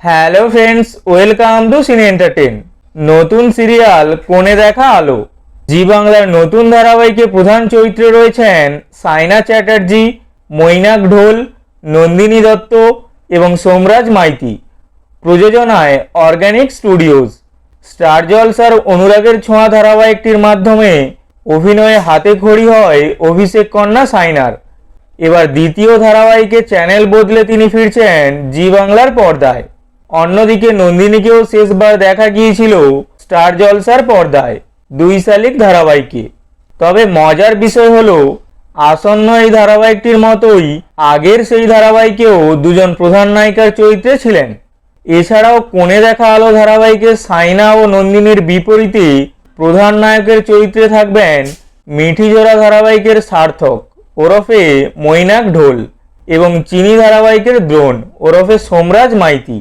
Hello friends welcome to cine entertain নতুন serial কোণে দেখা আলো। জি বাংলার নতুন ধারাবাহিকে প্রধান চরিত্রে রয়েছেন সাইনা চ্যাটার্জি, মৈনাক ঢোল, নন্দিনী দত্ত এবং সোমরাজ মাইতি। প্রযোজনায় অর্গানিক স্টুডিওজ। স্টার জলসার অনুরাগের ছোঁয়া ধারাবাহিকটির মাধ্যমে অভিনয়ে হাতে খড়ি হয় অভিষেক কন্যা সাইনার। এবার দ্বিতীয় ধারাবাহিকে চ্যানেল বদলে তিনি ফিরছেন জি বাংলার পর্দায়। অন্যদিকে নন্দিনীকেও শেষবার দেখা গিয়েছিল স্টার জলসার পর্দায়, দুই শালিক ধারাবাহিকে। তবে মজার বিষয় হলো, আসন্ন এই ধারাবাহিকটির মতোই আগের সেই ধারাবাহিকেও দুজন প্রধান নায়িকার চরিত্রে ছিলেন। এছাড়াও কোণে দেখা আলো ধারাবাহিকের সাইনা ও নন্দিনীর বিপরীতে প্রধান নায়কের চরিত্রে থাকবেন মিঠিজোড়া ধারাবাহিকের সার্থক ওরফে মৈনাক ঢোল এবং চিনি ধারাবাহিকের দ্রোণ ওরফে সোমরাজ মাইতি।